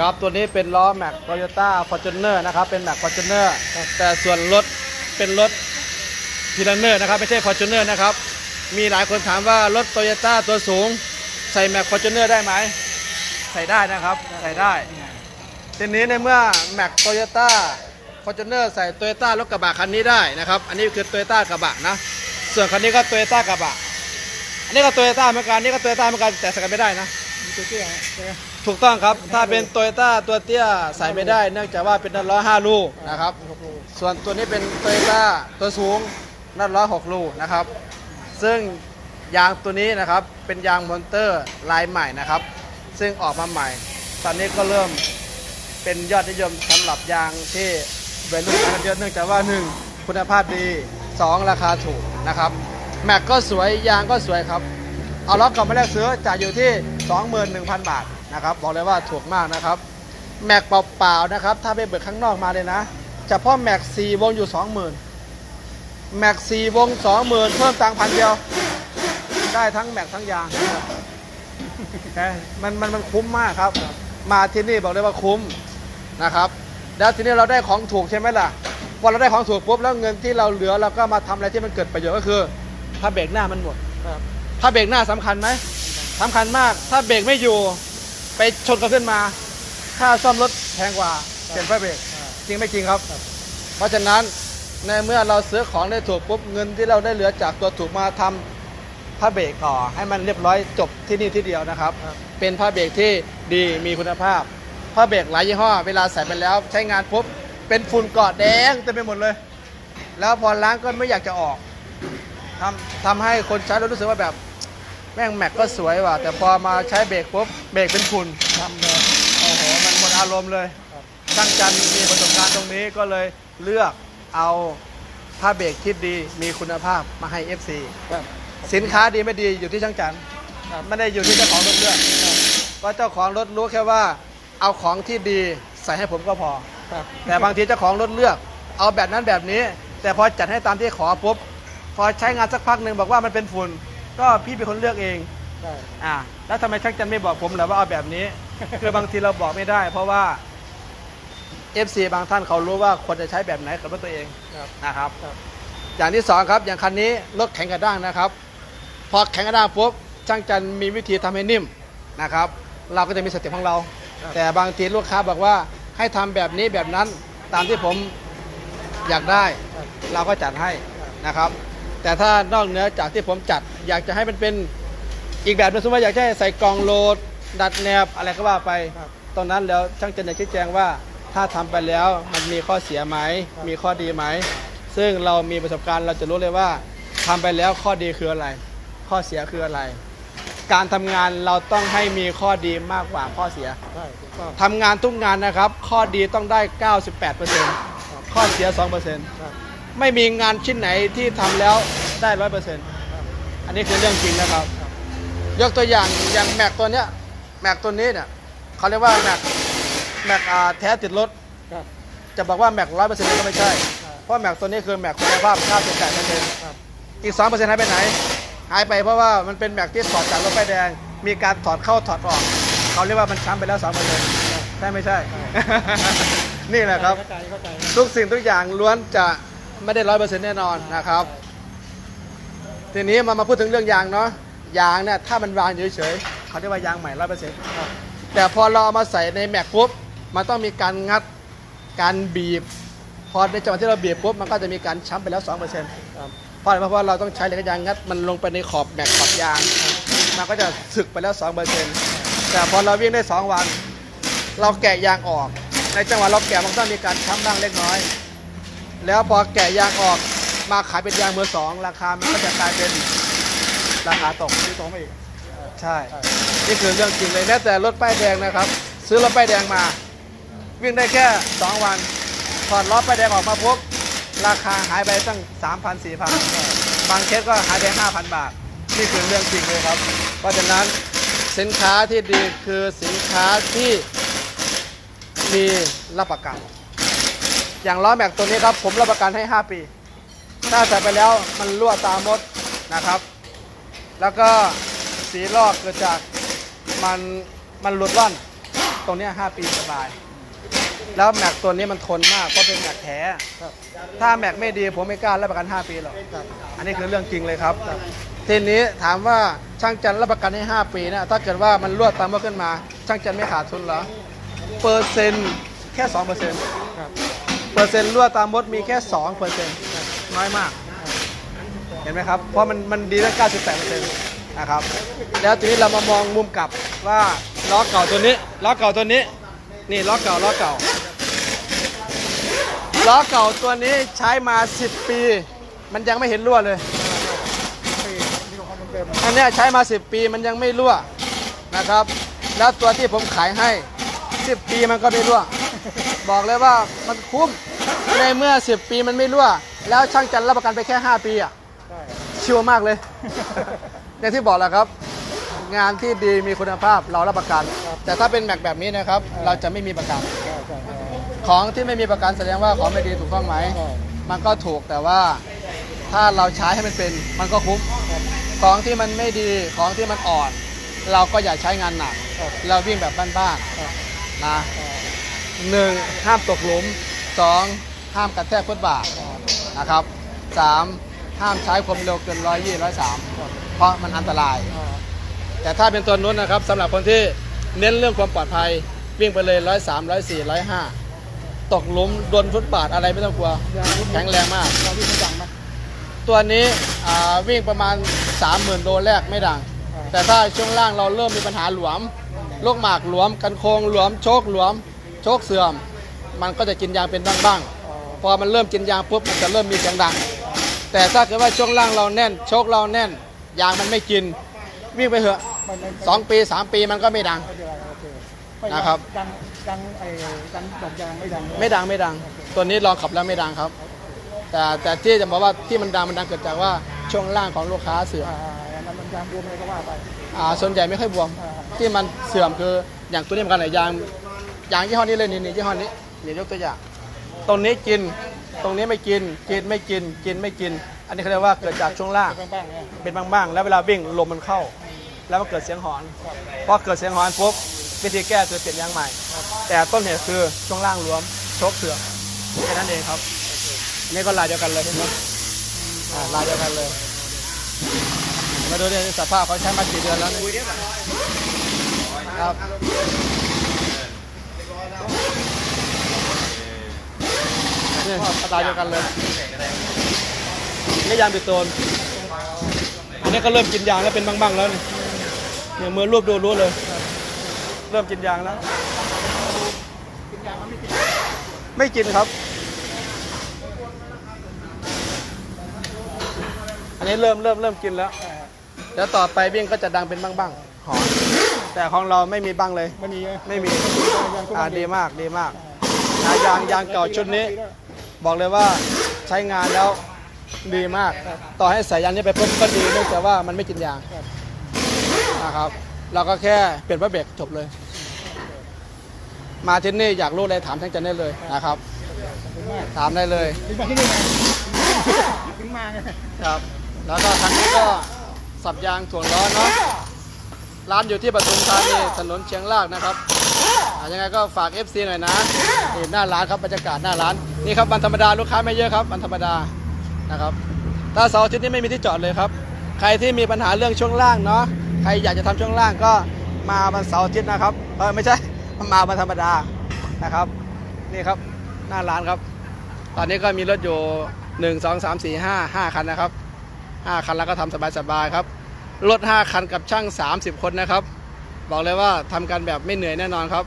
ครับตัวนี้เป็นล้อแม็กโตโยต้าฟอร์จูเนอร์นะครับ เป็นแม็กฟอร์จูเนอร์แต่ส่วนรถเป็นรถพีลันเนอร์นะครับ ไม่ใช่ฟอร์จูเนอร์นะครับ มีหลายคนถามว่ารถโตโยต้าตัวสูง ใส่แม็กฟอร์จูเนอร์ได้ไหม ใส่ได้นะครับ ใส่ได้ทีนี้ในเมื่อแม็กโตโยต้าฟอร์จูเนอร์ใส่โตโยต้ารถกระบะคันนี้ได้นะครับ อันนี้คือโตโยต้ากระบะนะ ส่วนคันนี้ก็โตโยต้ากระบะ อันนี้ก็โตโยต้าเหมือนกันอันนี่ก็โตโยต้าเหมือนกันแต่ใส่กันไม่ได้นะมีตัวเตี้ย ถูกต้องครับ ถ้าเป็นโตโยต้าตัวเตี้ยใส่ไม่ได้ เนื่องจากว่าเป็นนัดล้อ5ลูนะครับ ส่วนตัวนี้เป็นโตโยต้าตัวสูงนัดล้อ6ลูนะครับ ซึ่งยางตัวนี้นะครับเป็นยางมอนเตอร์ลายใหม่นะครับ ซึ่งออกมาใหม่ ตอนนี้ก็เริ่มเป็นยอดนิยมสำหรับยางที่วัยรุ่นใช้กันเยอะเนื่องจากว่า 1. คุณภาพดี 2. ราคาถูกนะครับ แม็กก็สวยยางก็สวยครับ เอาล็อกกลับมาแลกซื้อจ่ายอยู่ที่ 21,000 บาท นะครับบอกเลยว่าถูกมากนะครับ แม็กเปล่าๆนะครับ ถ้าไปเบิกข้างนอกมาเลยนะเฉพาะแม็ก4วงอยู่20,000แม็ก4วง20,000เพิ่มตังค์พันเดียว ได้ทั้งแม็กทั้งยางมันมันมันคุ้มมากครับ มาที่นี่บอกเลยว่าคุ้มนะครับ แล้วทีนี้เราได้ของถูกใช่ไหมล่ะพอเราได้ของถูกปุ๊บแล้วเงินที่เราเหลือเราก็มาทำอะไรที่มันเกิดประโยชน์ก็คือถ้าเบรกหน้ามันหมดครับถ้าเบรกหน้าสำคัญไหมสำคัญมาก ถ้าเบรกไม่อยู่ ไปชนกันขึ้นมา ค่าซ่อมรถแพงกว่าเปลี่ยนไฟเบรกอ่าจริงไม่จริงครับครับ เพราะฉะนั้นในเมื่อเราซื้อของได้ถูกปุ๊บเงินที่เราได้เหลือจากตัวถูกมาทำผ้าเบรกต่อ ให้มันเรียบร้อยจบที่นี่ที่เดียวนะครับครับ เป็นผ้าเบรกที่ดีมีคุณภาพผ้าเบรกหลายยี่ห้อเวลาใส่ไปแล้ว ใช้งานปุ๊บเป็นฝุ่นเกาะแดงเต็มไปหมดเลย แล้วพอล้างก็ไม่อยากจะออกทำทำให้คนใช้เรารู้สึกว่าแบบ แม่งแม็กก็สวยว่ะ แต่พอมาใช้เบรกปุ๊บเบรกเป็นฝุ่นทำเลยโอ้โหมันหมดอารมณ์เลยครับช่างจันมีประสบการณ์ตรงนี้ก็เลยเลือกเอาผ้าเบรกที่ดีมีคุณภาพมาให้ FC ครับสินค้าดีไม่ดีอยู่ที่ช่างจันครับไม่ได้อยู่ที่เจ้าของรถเลือกเพราะเจ้าของรถรู้แค่ว่าเอาของที่ดีใส่ให้ผมก็พอครับแต่บางทีเจ้าของรถเลือก เอาแบบนั้นแบบนี้ แต่พอจัดให้ตามที่ขอปุ๊บพอใช้งานสักพักหนึ่งบอกว่ามันเป็นฝุ่น ก็พี่เป็นคนเลือกเองได้อ่าแล้วทำไมช่างจันไม่บอกผมเหรอว่าเอาแบบนี้ คือบางทีเราบอกไม่ได้ เพราะว่า FC บางท่านเขารู้ว่าควรจะใช้แบบไหนกับรถตัวเองครับ นะครับ ครับ อย่างที่สองครับ อย่างคันนี้รถแข็งกระด้างนะครับ พอแข็งกระด้างปุ๊บช่างจันมีวิธีทำให้นิ่มนะครับ เราก็จะมีสเต็ปของเรา ครับ แต่บางทีลูกค้าบอกว่าให้ทำแบบนี้แบบนั้นตามที่ผมอยากได้ ครับ เราก็จัดให้นะครับ แต่ถ้านอกเหนือจากที่ผมจัด อยากจะให้มันเป็นอีกแบบหนึงสมมติว่าอยากจะให้ใส่กล่องโหลด ดัดแนบอะไรก็ว่าไปครับตรงนั้นแล้วช่างจันจะชี้แจงว่าถ้าทำไปแล้วมันมีข้อเสียไหมครับมีข้อดีไหม ซึ่งเรามีประสบการณ์เราจะรู้เลยว่าทำไปแล้วข้อดีคืออะไร ข้อเสียคืออะไร การทำงานเราต้องให้มีข้อดีมากกว่าข้อเสียได้ถูกต้องทำงานทุกงานนะครับ ข้อดีต้องได้ 98%ข้อเสีย 2%ครับ ไม่มีงานชิ้นไหนที่ทำแล้วได้100%ครับอันนี้คือเรื่องจริงนะครับครับ ยกตัวอย่างอย่างแม็กตัวเนี้ยแม็กตัวนี้เนี่ยเขาเรียกว่าแม็กแม็กอ่าแท้ติดรถ ครับ จะบอกว่าแม็กร้อยเปอร์เซ็นต์ก็ไม่ใช่ครับเพราะแม็กตัวนี้คือแม็กคุณภาพ 98เปอร์เซ็นต์ครับ อีก 2เปอร์เซ็นต์หายไปไหน หายไปเพราะว่ามันเป็นแม็กที่ถอดจากรถไฟแดง มีการถอดเข้าถอดออก เขาเรียกว่ามันช้ำไปแล้ว2เปอร์เซ็นต์ใช่ไม่ใช่ นี่แหละครับ เข้าใจเข้าใจ ทุกสิ่งทุกอย่างล้วนจะ ไม่ได้ร้อยเปอร์เซ็นต์แน่นอนนะครับ ทีนี้มามาพูดถึงเรื่องยางเนาะยางเนี่ยถ้ามันวางเฉยๆเขาเรียกว่ายางใหม่ร้อยเปอร์เซ็นต์แต่พอเราเอามาใส่ในแม็กปุ๊บมันต้องมีการงัดการบีบ พอในจังหวะที่เราบีบปุ๊บมันก็จะมีการช้ำไปแล้ว2%เปอร์เซ็นต์เพราะอะไรเพราะว่าเราต้องใช้เหล็กยางงัดมันลงไปในขอบแม็กขอบยาง มันก็จะสึกไปแล้ว2%เปอร์เซ็นต์แต่พอเราวิ่งได้2วัน เราแกะยางออก ในจังหวะเราแกะมันต้องมีการช้ำบ้างเล็กน้อย แล้วพอแกะยางออกมาขายเป็นยางมือสอง ราคามันก็จะกลายเป็นราคาตกที่ตรงไปอีกใช่ นี่คือเรื่องจริงเลยแม้แต่รถป้ายแดงนะครับ ซื้อรถป้ายแดงมา วิ่งได้แค่ 2 วันถอดล้อป้ายแดงออกมาปุ๊บราคาหายไปตั้ง 3,000 4,000 บางเคสก็หายไป 5,000 บาท นี่คือเรื่องจริงเลยครับ เพราะฉะนั้นสินค้าที่ดีคือสินค้าที่มีรับประกัน อย่างล้อแม็กตัวนี้ครับ ผมรับประกันให้ 5 ปี ถ้าใส่ไปแล้วมันรั่วตามมดนะครับ แล้วก็สีลอกเกิดจากมันมันหลุดร่อน ตรงนี้ 5 ปีสบาย แล้วแม็กตัวนี้มันทนมากเพราะเป็นแม็กแท้ ถ้าแม็กไม่ดีผมไม่กล้ารับประกัน 5 ปีหรอก อันนี้คือเรื่องจริงเลยครับ ทีนี้ถามว่าช่างจันรับประกันให้ 5 ปีนะถ้าเกิดว่ามันรั่วตามมาขึ้นมา ช่างจันไม่ขาดทุนเหรอ เปอร์เซ็นต์แค่2เปอร์เซ็นต์ อร์เซ็นต์รั่วตามมดมีแค่2เปอร์เซ็นต์น้อยมาก เห็นไหมครับ เพราะมันมันดีตั้ง98เปอร์เซ็นต์นะครับ แล้วทีนี้เรามามองมุมกลับว่าล้อเก่าตัวนี้ล้อเก่าตัวนี้ นี่ล้อเก่าล้อเก่าล้อเก่าตัวนี้ใช้มา 10 ปี มันยังไม่เห็นรั่วเลยอันนี้ใช้มา 10 ปีมันยังไม่รั่วนะครับ แล้วตัวที่ผมขายให้ 10 ปีมันก็ไม่รั่ว บอกเลยว่ามันคุ้ม ในเมื่อ 10 ปีมันไม่รั่ว แล้วช่างจันรับประกันไปแค่ 5 ปีอะใช่ชัวร์มากเลย อย่างที่บอกแหละครับ งานที่ดีมีคุณภาพเรารับประกัน แต่ถ้าเป็นแม็กแบบนี้นะครับ เราจะไม่มีประกันใช่ใช่ใช่ของที่ไม่มีประกันแสดงว่าของไม่ดีถูกต้องไหม ใช่มันก็ถูกแต่ว่าถ้าเราใช้ให้มันเป็นมันก็คุ้มของที่มันไม่ดีของที่มันอ่อน เราก็อย่าใช้งานหนัก ครับ เราวิ่งแบบบ้านครับๆนะหนึ่งห้ามตกหลุม สองห้ามกระแทกฟุตบาทนะครับสามห้ามใช้ความเร็วเกินร้อยยี่ร้อยสามเพราะมันอันตราย แต่ถ้าเป็นตัวนู้นนะครับสำหรับคนที่เน้นเรื่องความปลอดภัยวิ่งไปเลยร้อยสามร้อยสี่ร้อยห้าตกหลุมโดนฟุตบาทอะไรไม่ต้องกลัว แข็งแรงมาก ตัวนี้วิ่งประมาณ 30,000 โลแรกไม่ดัง แต่ถ้าช่วงล่างเราเริ่มมีปัญหาหลวมลูกหมากหลวม กันโคงหลวม โชคหลวม โชคเสื่อม มันก็จะกินยางเป็นบ้างอ๋อๆพอมันเริ่มกินยางปุ๊บมันจะเริ่มมีเสียงดัง แต่ถ้าเกิดว่าช่วงล่างเราแน่นโชคเราแน่น ยางมันไม่กิน วิ่งไปเถอะมันมันสองปีสามปีมันก็ไม่ดังไม่เป็นไรโอเคไม่นะครับดังดังไอ้ดังดอกยางไม่ดังไม่ดังไม่ดัง ตัวนี้ลองขับแล้วไม่ดังครับ แต่แต่ที่จะบอกว่าที่มันดังมันดังเกิดจากว่าช่วงล่างของลูกค้าเสื่อมอ่ามันมันยางรวมอะไรก็ว่าไปอ่าส่วนใหญ่ไม่ค่อยบวมอ่าที่มันเสื่อมคืออย่างตัวนี้เหมือนกันไหนยางยางยี่ห้อนี้เลยนี่นี่ยี่ห้อนี้ นี่ยกตัวอย่าง ตรงนี้กิน ตรงนี้ไม่กิน กินไม่กิน กินไม่กิน อันนี้เขาเรียกว่าเกิดจากช่วงล่าง เป็นบ้างๆ แล้วเวลาวิ่งลมมันเข้า แล้วมันเกิดเสียงหอน พอเกิดเสียงหอนปุ๊บวิธีแก้คือเปลี่ยนยางใหม่ แต่ต้นเหตุคือช่วงล่างรวมโชคเสื่อมแค่นั้นเองครับ นี่ก็ลายเดียวกันเลยเห็นไหมลายเดียวกันเลย มาดูเนี่ยสภาพเขาใช้มากี่เดือนแล้วเนี่ยครับ นี่ตายเดียวกันเลยนี่ยางปิดโตนอันนี้ก็เริ่มกินยางแล้วเป็นบ้างๆแล้วนี่เนี่ยมือรูปดูรู้เลย เริ่มกินยางแล้วไม่กินครับ อันนี้เริ่มเริ่มเริ่มกินแล้วแล้วต่อไปวิ่งก็จะดังเป็นบ้างๆหอนแต่ของเราไม่มีบ้างเลย ไม่มีไม่มียางทุกอ่าวันดีมากดีมากนะยางยางเก่าชุดนี้ บอกเลยว่าใช้งานแล้วดีมาก ต่อให้ใส่ยางนี้ไปปุ๊บก็ดีเนื่องจากว่ามันไม่กินยางนะครับ เราก็แค่เปลี่ยนพระเบรกจบเลย มาที่นี่อยากรู้อะไรถามทั้งจันได้เลยนะครับ ถามได้เลยถึงมาที่นี่ไงถึงมาไงครับ แล้วก็คันนี้ก็สับยางถ่วงล้อเนาะร้านอยู่ที่ปทุมธานีถนนเชียงรากนะครับ อ่ายังไงก็ฝาก FC หน่อยนะนี่หน้าร้านครับบรรยากาศหน้าร้าน นี่ครับวันธรรมดาลูกค้าไม่เยอะครับวันธรรมดานะครับถ้าเสาร์อาทิตย์นี้ไม่มีที่จอดเลยครับ ใครที่มีปัญหาเรื่องช่วงล่างเนาะใครอยากจะทำช่วงล่างก็มาวันเสาร์อาทิตย์นะครับเออไม่ใช่ มาวันธรรมดานะครับ นี่ครับหน้าร้านครับ ตอนนี้ก็มีรถอยู่1 2 3 4 5 5คันนะครับ5คันแล้วก็ทำสบายๆครับรถ5คันกับช่าง 30 คนนะครับ บอกเลยว่าทำกันแบบไม่เหนื่อยแน่นอนครับ